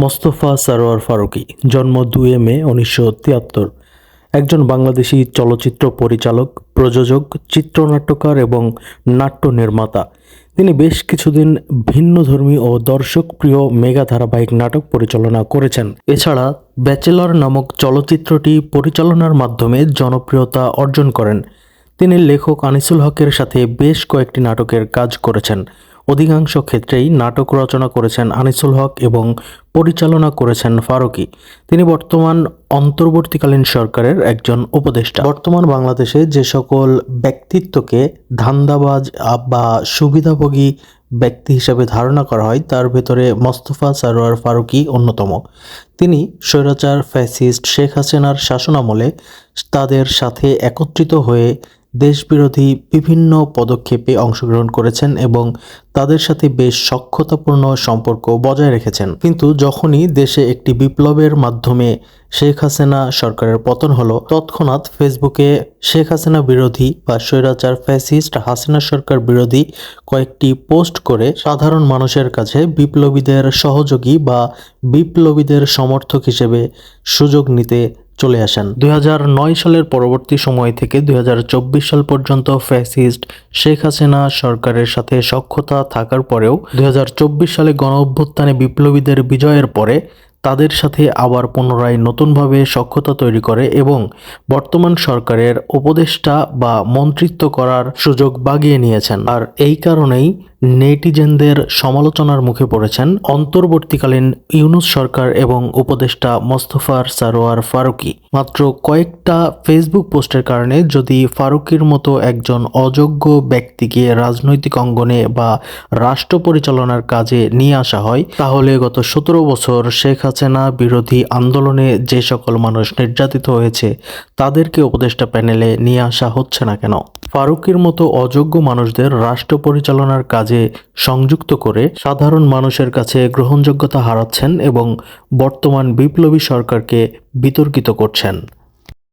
মোস্তফা সারোয়ার ফারুকী, জন্ম দুই মে উনিশশো তিয়াত্তর। একজন বাংলাদেশি চলচ্চিত্র পরিচালক, প্রযোজক, চিত্রনাট্যকার এবং নাট্য নির্মাতা। তিনি বেশ কিছুদিন ভিন্নধর্মী ও দর্শকপ্রিয় মেগা ধারাবাহিক নাটক পরিচালনা করেছেন। এছাড়া ব্যাচেলর নামক চলচ্চিত্রটি পরিচালনার মাধ্যমে জনপ্রিয়তা অর্জন করেন। তিনি লেখক আনিসুল হকের সাথে বেশ কয়েকটি নাটকের কাজ করেছেন। অধিকাংশ ক্ষেত্রেই নাটক রচনা করেছেন আনিসুল হক এবং পরিচালনা করেছেন ফারুকী। তিনি বর্তমান অন্তর্বর্তীকালীন সরকারের একজন উপদেষ্টা। বর্তমান বাংলাদেশে যে সকল ব্যক্তিত্বকে ধান্দাবাজ বা সুবিধাভোগী ব্যক্তি হিসেবে ধারণা করা হয়, তার ভেতরে মোস্তফা সারোয়ার ফারুকী অন্যতম। তিনি স্বৈরাচার, ফ্যাসিস্ট শেখ হাসিনার শাসনামলে তাদের সাথে একত্রিত হয়ে দেশবিরোধী বিভিন্ন পদক্ষেপে অংশগ্রহণ করেছেন এবং তাদের সাথে বেশ সক্ষতাপূর্ণ সম্পর্ক বজায় রেখেছেন। কিন্তু যখনই দেশে একটি বিপ্লবের মাধ্যমে শেখ হাসিনা সরকারের পতন হলো, তৎক্ষণাৎ ফেসবুকে শেখ হাসিনা বিরোধী বা স্বৈরাচার ফ্যাসিস্ট হাসিনা সরকার বিরোধী কয়েকটি পোস্ট করে সাধারণ মানুষের কাছে বিপ্লবীদের সহযোগী বা বিপ্লবীদের সমর্থক হিসেবে সুযোগ নিতে চলে আসেন। দু হাজার নয় সালের পরবর্তী সময় থেকে দু হাজার চব্বিশ সাল পর্যন্ত ফ্যাসিস্ট শেখ হাসিনা সরকারের সাথে সক্ষতা থাকার পরেও দুই সালে গণ অভ্যুত্থানে বিপ্লবীদের বিজয়ের পরে তাদের সাথে আবার পুনরায় নতুনভাবে সক্ষতা তৈরি করে এবং বর্তমান সরকারের উপদেষ্টা বা মন্ত্রিত্ব করার সুযোগ বাগিয়ে নিয়েছেন। আর এই কারণেই নেটিজেনদের সমালোচনার মুখে পড়েছেন অন্তর্বর্তীকালীন ইউনুস সরকার এবং উপদেষ্টা মোস্তফার সারোয়ার ফারুকি। মাত্র কয়েকটা ফেসবুক পোস্টের কারণে যদি ফারুকির মতো একজন অযোগ্য ব্যক্তিকে রাজনৈতিক অঙ্গনে বা রাষ্ট্র পরিচালনার কাজে নিয়ে আসা হয়, তাহলে গত সতেরো বছর শেখ হাসিনা বিরোধী আন্দোলনে যে সকল মানুষ নির্যাতিত হয়েছে, তাদেরকে উপদেষ্টা প্যানেলে নিয়ে আসা হচ্ছে না কেন? ফারুকের মতো অযোগ্য মানুষদের রাষ্ট্র পরিচালনার কাজে সংযুক্ত করে সাধারণ মানুষের কাছে গ্রহণযোগ্যতা হারাচ্ছেন এবং বর্তমান বিপ্লবী সরকারকে বিতর্কিত করছেন।